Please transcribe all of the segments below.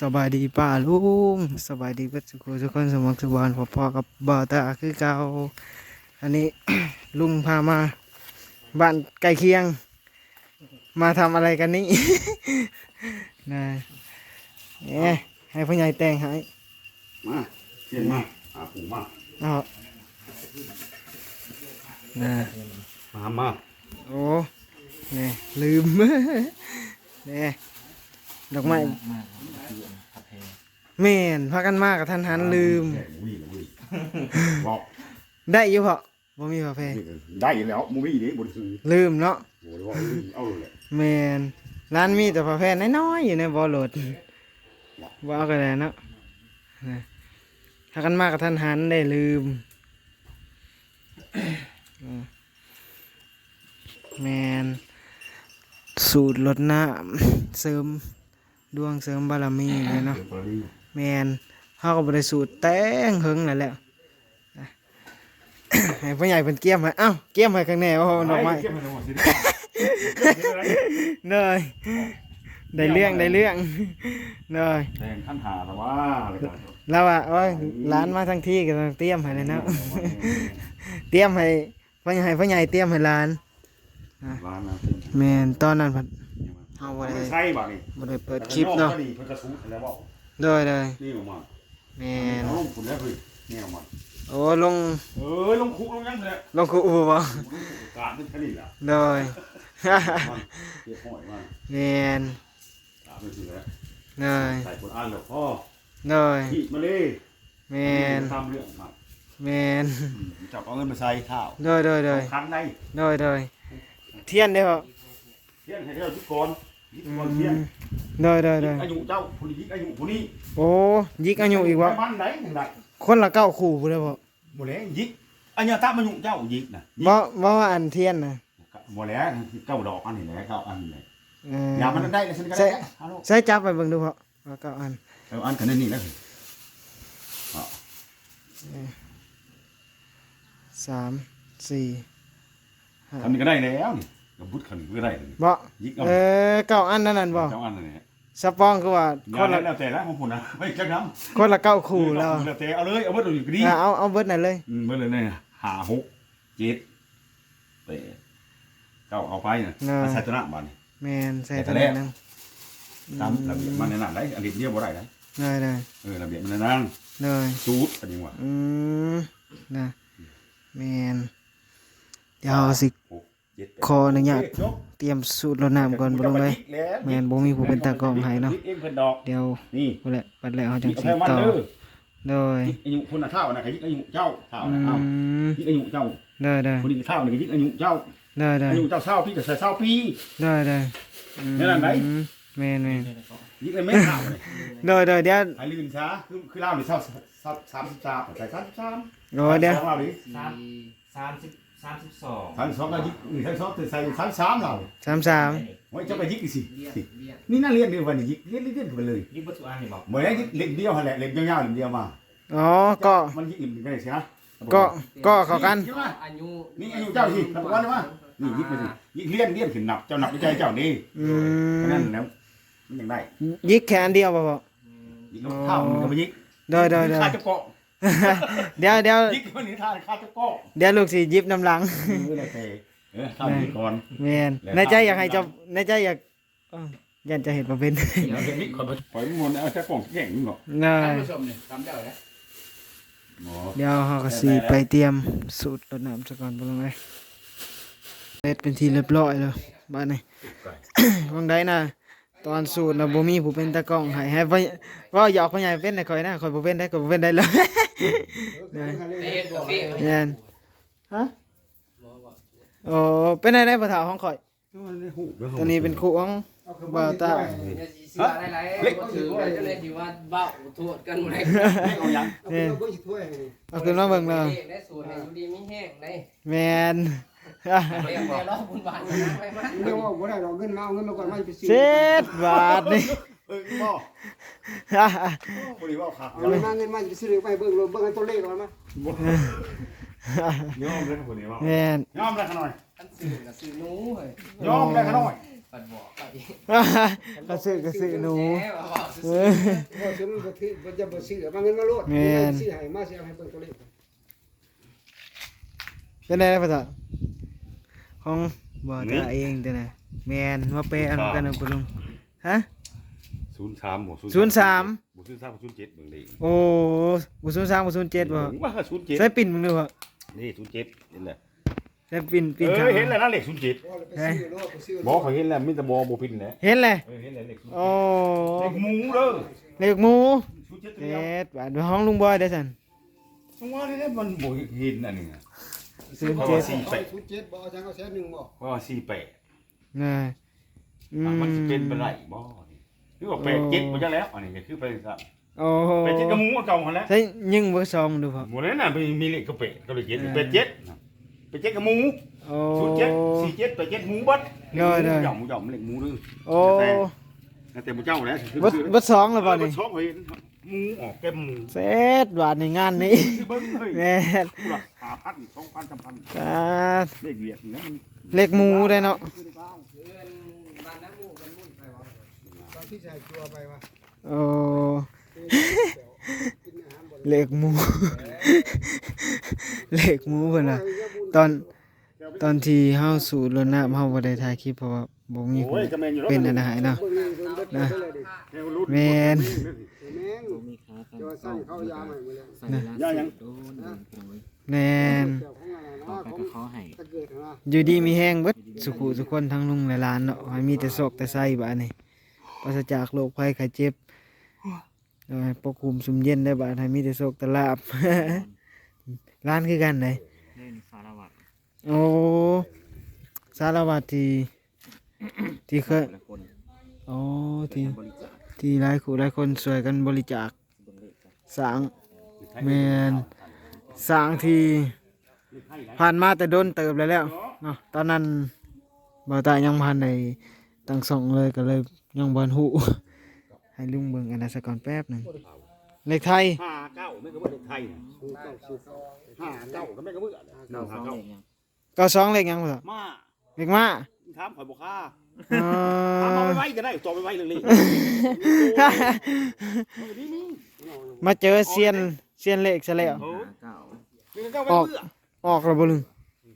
สบายดีป้าลุงสบายดีเพื่อนสุขทุกคนสมองสุบานพอพอๆกับบ่าวตาคือเก่าอันนี้ ลุงพามาบ้านใกล้เคียง มาทำอะไรกันนี่ นะเนี่ยให้พ่อใหญ่แต่งให้มาเขียนมาหาปูมาเอานะมามาโอ้เนี่ยลืมเนี่ยดอกไม้ แม่นพากันมากกับท่านหันลืมแข่งวิ่งวิ่งบอกได้อยู่เพาะบ่มีพอเพได้แล้วมูวี่นี้บนซื้อลืมเนาะโอ้ยว่าเอาเลยแมนร้านมีแต่พอเพน้อยๆอยู่ในบ่อรถบ่เอาก็ได้เนาะนะถ้ากันมากกับท่านหันได้ลืมอืมแมนสูตรลดน้ำเสริมดวงเสริมบารมีเลยเนาะเปิดนี่ แมนเขาก็บริสูตรแต่งหึงนั่นแหละนะให้พ่อใหญ่เป็นเกี้ยมให้เอ้าเกี้ยมให้ข้างในโอ้โหดอกไม้เก็บมาทั้งหมดสิเนยได้เรื่องได้เรื่องเนยแข่งขั้นหาแต่ว่าอะไรกันแล้วอะโอ้ยร้านมาทั้งที่ก็ต้องเตรียมให้เลยเนาะเตรียมให้พ่อใหญ่พ่อใหญ่เตรียมให้ร้านร้านนะแมนตอนนั้นพัดเอาบ่ได้ใช่ป่ะนี่บ่ได้เปิดคลิปเนาะ นี่เพิ่นกระสูดแล้วบอกโดยเลยนี่ออกมาแมแอนนลงคุณแล้วเฮ้ยนี่ออกมาโอ้ลงเออลงคุกลงยังเลยลงคูอูบ่การเป็นคดีละโดยมันเก็บหอยมาแมนตามไปสิแล้วเนยใส่คนอ่านแล้วพ่อเนยที่มาเลยแมนทำเรื่องมาแมนจับเอาเงินมาใส่ข้าวโดยโดยโดยคันในโดยโดยเทียนเด้อพ่อเทียนให้เจ้าทุกคน ยิกคนเทียนโดยโดยโดยอายุเจ้าผู้นี้ยิกอายุผู้นี้โอ้ยิกอายุอีกวะบ้านไหนหนึ่งไหนคนละเก้าคู่พุ่นเลยพ่อหมดแล้วยิกอันนี้ถ้ามายุเจ้ายิกนะยิกบ่บ่ว่าอันเทียนน่ะหมดแล้วเก้าดอกอันนี้แหละเก้าอันนี้แหละเอออย่ามันได้เลยฉันก็ใช่ได้ฮัลโหลใส่จับไปเบิ่งดูพ่อว่าเก้าอันเอาอันกันนี่แล้วสามสี่ห้าอันนี้ก็ได้แล้วนี่ กับบุตรขันก็ได้เลยบ่ยิกเอาเออเก้าอันนั่นนั่นบ่เจ้าอันนี้สปองคือว่าคคนนละแล้วแต่ละของผมนะไม่จักน้ำคนละเก้าคู่แล้วแล้วแต่เอาเลยเอาเบิดอยู่ก็ดีอะเอาเอาเบิดนั่นเลย อืมเบิดเลยเนี่ยหาหกเจ็ดแปดเก้าเอาไปนะใส่ตัวหน้าบ้าน แม่นใส่ตัวนั้นนึงตามระเบียบมันในนั้นได้อันนี้เดียวบ่ได้ได้ได้ได้เออระเบียบมันในนั้นเลยสูตรอันนี้ว่าอืมนะแม่นเดี๋ยวเอาสิหกเจ็ดแปด ขออนุญาตจบเตรียมสูตรรดน้ำก่อนบ่ลงเลยแม่นบ่มีผู้เป็นตากล้องให้เนาะเองเพิ่นดอกเดี๋ยวนี่พุ่นแหละบัดแล้วเขาจังเอาสิแพงมันต่อเด้อโดยยิกอายุคนน่ะเท่านะก็ยิกอายุเจ้าเท่าอืนะเอ้ามยิกอายุเจ้าได้ได้คนนี้เท่านี่ก็ยิกอายุเจ้าได้ได้อายุเจ้าเศร้าพี่ก็ใส่เศร้าปีได้ได้อืมแม่นอันไหนแม่นแม่นยิกเลยไม่เท่าเลยได้ได้เดี๋ยวไอ้ลื่นช้าคือคือเล่านี่เศร้าเศร้าสามสิบสามใส่สามสิบสามโอ้เดี๋ยวสองเราดิสาม สามสิบสามสิบสองสามสิบสองก็ยิกนี่ใส่สองใส่สามสิบสามเราสามสามโอ้ยเจ้าก็ยิกอีกสิเรียนสิเรียนนี่น่าเรียนดีกว่านี่ยิกเรียนเรียนเรียนกันไปเลยนี่ปัจจุบันนี่บอกเหมือนไอ้ยิกเล็กเดียวหั่นแหละเล็กยาวๆเล็กเดียวมาอ๋อก็มันยิกอิ่มกันเลยใช่ไหมก็ก็เข้ากันใช่ไหมอายุนี่อายุเจ้าสินับวันได้ไหมนี่ยิกไปสิยิกเลี้ยนเลี้ยนขึ้นนับเจ้านับในใจเจ้านี่อืมนั่นแล้วมันยังได้ยิกแขนเดียวบ่พ่อยิกนกเท่ามันก็ไปยิกได้ได้ได้ข้าจะเกาะ เดี๋ยวเดี๋ยวยิกคนนี้ท่าข้าจะเกาะเดี๋ยวลูกสิหยิบน้ำหลังเออแล้วแต่เออท่ายิกก่อนแม่นแล้วในใจอยากให้เจ้าในใจอยากอ้าวยันจะเห็นบ่เป็นเดี๋ยวยิกคนปล่อยมันเอาแค่กล่องแข็งนี่หรอกน่าท่านผู้ชมเนี่ยทำได้เหรอหมอเดี๋ยวเฮาก็สิไปเตรียมสูตรรดน้ำซะก่อนบ่ลงเลยเสร็จเป็นที่เรียบร้อยแล้วบัดนี้ วังใดน่ะ ตอนสูตรน่ะบ่มีผู้เป็นตากล้องให้ให้พ่อว่าหยอกพ่อใหญ่เป็นได้ข่อยนะข่อยบ่เป็นได้ข่อยบ่เป็นได้เลยเอ็ดบอกพี่แม่นฮะโอ้เป็นได้ได้บ่เฒ่าของข่อยตัวนี้เป็นคู่ของบ่าวตาเนี่ยสีเสืออะไรๆก็ถือว่าจะเลยที่ว่าเบ้าโทษกันหมดเลยเอายังนี่เอาขึ้นมาเบิ่งเลยได้สูตรให้อยู่ดีมีแห้งได้แม่น เรียกแต่รอบบุญบาทนะไปมาเดี๋ยวว่าบ่ได้ดอกเงินมาเอาเงินมาก่อนมาไปซื้อเจ็ดบาทนี่เออบ่บ่ดีว่าครับเอาเงินมาเงินมาไปซื้อไปเบิ่งเบิ่งตัวเลขก่อนมายอมเลยคนนี้ว่าแม่นยอมเลยขน่อยท่านสื่อกับสื่อนู้เฮ้ยยอมเลยขน่อยไปปัดบอกก็อีกก็ซื้อก็ซื้อหนูแหมว่าบอกเอซื่ออบ่ซื้อมันบ่ถือบ่จะบ่ซื้อมาเงินมาโลดแม่นซื้อให้มาสิเอาให้เบิ่งตัวเลขเป็นไงภาษา ของบ่ตาเองแต่นะแมนมาเปะอันกันนะปุลุงฮะศูนย์สามบ่ศูนย์สามบ่ศูนย์สามบ่ศูนย์เจ็ดเบิ่งดิโอ้บุศูนย์สามบุศูนย์เจ็ดบ่ว่าศูนย์เจ็ดใส่ปิ่นมึงดูบ่นี่ศูนย์เจ็ดเห็นแล้วใส่ปิ่นเอปิ่นอขาวเห็นแล้วนะเลขศูนย์เจ็ดบ่เลยไปซื้อโลดไปซื้อบอกเขาเห็นแล้วมีแต่บ่บ่พินแหละเห็นเลยเออเห็นแล้วเลขศูนย์โอ้เลขหมูเด้อเลขหมูศูนย์เจ็ดตัวเจ็เดียวดบาทห้องลุงบอยได้อสันผมว่านี่มันบ่เห็นอันนี้นะ ศูนย์เพราะเจ็ว่าดสี่แปดศูนย์เจ็ดบ่เอาจังเอาแสนหนึงบ่เพราะว่าสี่แปดน่ะอืมมันสิเป็นไปได้บ่นี่คือว่าแปดเจ็ดบ่จังแล้วอันนี้ก็คือไปซะโอ้โหแปดเจ็ดก็หมูเก่าหั่นแหละใส่ยิงเบอร์สองดูครับหมดแล้วน่ะมีมีเลขก็เป็ดก็เลยเจ็ดเป็ดเจ็ดน่ะเป็ดเจ็ดกับหมูโอ้ ศูนย์เจ็ดสี่เจ็ดเป็ดเจ็ดหมูบัดได้ได้หย่อมหย่อมเลขหมูด้วยโอ้แต่แต่หมูเจ้าแล้วเบอร์เบอร์สองแล้วเปบ่ล่านี่นี่ชอบเห็นห มูออกแก้มหมูเสร็จบาทในงานนี้เบิ้งเฮ้ยแม่นกูละหาพันสองพันสามพันอ่าเลขเวียดนี่นะมันเลขหมูได้เนาะเพื่อนบ้านน้ำหมูกันมุ่นไปว่าตอนที่ใส่ตัวไปว่าโอ้กินอาหารบ่เลขหมูเลขหมูเพิ่นน่ะตอนตอนที่เฮาสูดรถน้ำเฮาบ่ได้ถ่ายคลิปเพราะว่า บ่มีคโอ้นยกระแมนอยู่แล้ว เป็นอันหายเนาะเบิ่งนี่เบิ่งเบิดเลยเลยดิแนวรุ่นแม่นแม่งเดี๋ยวสั่งเข้ายาใหม่หมดแล้วใส่ละย่ายัง โดนโดนโดนแม่นเกี่ยวของอะไรต่อนะไปของก็ขอให้ตะเกิดนะอยู่ดีมีแห้งเบิดสุขุทุกคนทั้งลุงและหลานเนาะให้มีแต่โศกแต่ไส้บาดนี้ปราศจากโรคภัยไข้เจ็บโดยปกคุมสุมเย็นได้บาดให้มีแต่โศกแต่ลาบ ร้านคือกันไหนเล่นสารวัตรโอ้สารวัตรที่ ที่เคย ละคนโอ้ที่ บริจาคที่หลายคู่หลายคนช่วยกันบริจาคเบิ่งเลขจ้ะสร้างแมนสร้างที่ผ่านมาแต่โดนเติบแล้วแล้วเนาะตอนนั้นบ่าวตายังพันในตั้งส่องเลยก็เลยยังบ่ทันหู ให้ลุงเบิ่งอันนั้นซะก่อนแป๊บหนึงเลขไทยห้าเก้าไม่ก็ว่าเลขไทยน่ะห้าเก้าก็ไม่ก็เมื่อเราห้าสองเก้าเลขยังก็สองเลขยังบ่ล่ะมาเลขมา ถามข่อยบ่ค่าอ๋อถามเอาไปไว้ก็ได้ต่อไปไว้เรื่องนี้มาเจอเซียนเซียนเลขซะแล้วโอ้ห้าเก้ามีเก้าไปออกเมื่อออกแล้วบ่ลุง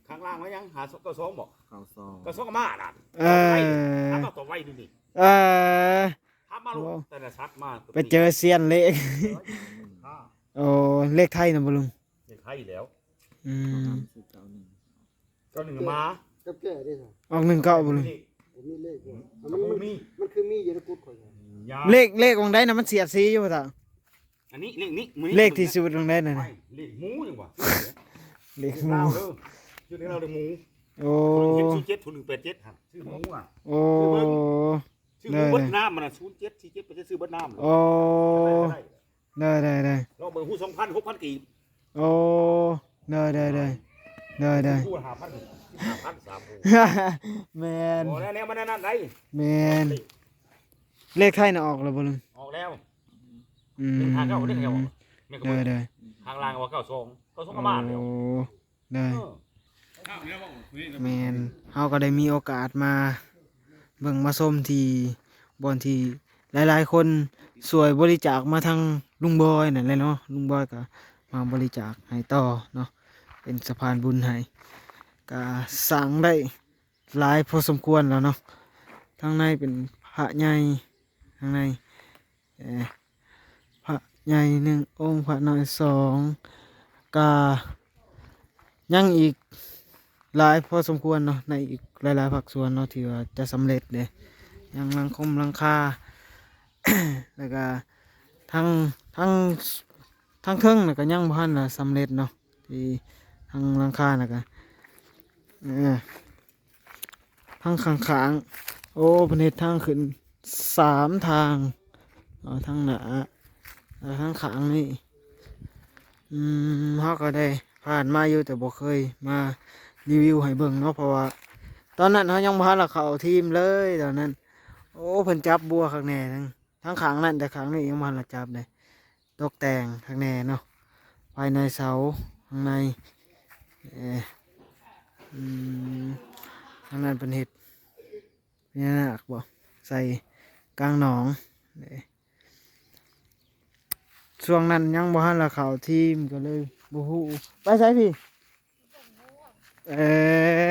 ข้างล่างไว้ยังหาเก้าสองบอกเก้าสองเก้าสองก็มาน่ะเออถามเอาต่อไว้ดูดิเออถามมาลูกแต่ละชัดมากไปเจอเซียนเลขห้าโอ้เลขไทยนะบ่ลุงเลขไทยแล้วอืมสิบเก้าหนึ่งก็หนึ่งมา กับแก่ได้สิออกหนึ่งเก้าบ่ลุงผมมีเลขอยู่กัมับนปูมันมีมันคือมีอยู่ในกุดข่อยยาเลขเลขวงได้นะมันเสียดสีอยู่ป่ะอันนี้เลขนี้มือเลขที่สุดวงได้น่ะไม่นะเลขหมูจังหวะเลขเลขหมูเราเด้อชื่อเลขเราเลขหมูโอ้คนเห็นศูนย์เจ็ดศูนย์หนึ่งแปดเจ็ดครับชื่อหมูอะโอ้ชื่อหมูเบิดน้ำมันอะศูนย์เจ็ดสี่เจ็ดไปซื้อเบิดน้ำโอ้ได้ได้ได้เราเบิกหูสองพันหกพันกี่โอ้ได้ได้ได้ได้ได้หูหา พันหาพันสามหูแมนโอ้แล้วเนี่ยมันนั่นได้แมนเลขไทยน่ะออกแล้วบ่ลุงออกแล้วอืมทางเก้าได้ไงวะไม่ก็ได้ได้ทางล่างว่าเก้าสองเก้าสองก็โอ้มาแล้วได้เออแมนเฮาก็ได้มีโอกาสมาเบิ่งมาส้มที่บอนที่หลาย ๆ คนสวยบริจาคมาทางลุงบอยนั่นแหละเนาะลุงบอยก็มาบริจาคให้ต่อเนาะเป็นสะพานบุญให้ ก็สั่งได้หลายพอสมควรแล้วเนาะทางในเป็นพระใหญ่ทางในพระใหญ่หนึ่งองค์พระน้อยสองกายังอีกหลายพอสมควรเนาะในอีกหลายๆภาคส่วนเนาะที่ว่าจะสำเร็จเลยยังลังคมลังคาแล้วก็ทั้งทั้งทั้งเทิงน่ะก็ยังพันนะสำเร็จเนาะที่ทั้งลังคาน่ะก็ ทั้งข้างขางโอ้เพนเฮ็ดทางขึ้นสามทางเอาทางหนาแล้วทางขางนี่อืมเขาก็ได้ผ่านมาอยู่แต่บ่เคยมารีวิวให้เบิ่งเนาะเพราะว่า ตอนนั้นเขายังพาเราเข้าทีมเลยตอนนั้น โอ้เพิ่นจับบัวข้างในทั้งทั้งขางนั่นแต่ขางนี้ยังพาเราจับเลยตกแต่งข้างในเนาะภายในเสาข้างใน เอออืมข้างนั้นเป็นเห็ดพญานาคบ่ใส่กลางหนองเด้ช่วงนั้นยังบ่ทันละเขาทีมก็เลยบ่ฮู้ไปใส่พี่เอ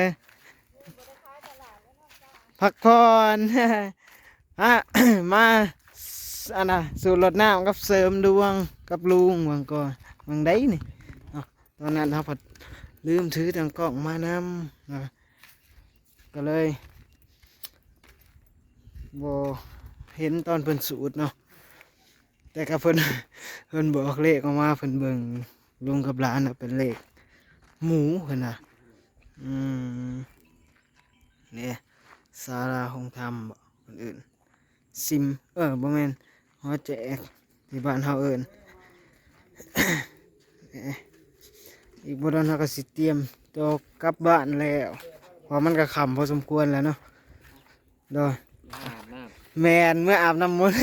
อพักผ่อนฮะมาอันน่ะสูตรรดน้ำกับเสริมดวงกับลุงวังก่อนวังได้นี่ตอนนั้นเราพอ ลืมถือทางกล้องมานำนะก็เลยบอเห็นตอนเพิ่นสูตรเนาะแต่กับเพิ่นเพิ่นบอกเลขออกมาเพิ่นเบิ่งลุงกับหลานน่ะเป็นเลขหมูเพิ่นน่ะอืมเนี่ยศาลาหงธรรมบ่คนอื่น ซิม เออบ่แม่นฮอแจกที่บ้านเฮาเอิ้น อ๊ะอีกบ่โดนเฮาก็สิเตรียมตัวกลับบ้านแล้วเพราะมันก็ค่ำพอสมควรแล้วเนาะโดยอาบน้แม่นเมื่ออาบน้ำมนต์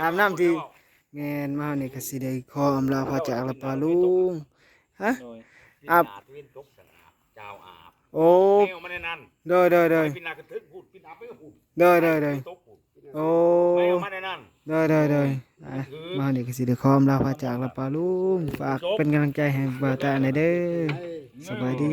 อาบน้ำที่แม่นมานี่ก็สิได้ขออำลาพระจากละปาลุงฮะำโดยอาบวินตกสนามเจ้าอาบโอ้แนวมาในนั้นโดยโดยโดยพินากระทึกพูดพินาไปก็พูดโดยโดยโดยตกพูดโอ้ แนวมาในนั้นโดยโดยโดยอะมาเนี่ก็สิเด้ขออำลาพาจากลาปาลุงฝากเป็นกำลังใจให้บ่าวตาหน่อยเด้อสบายดี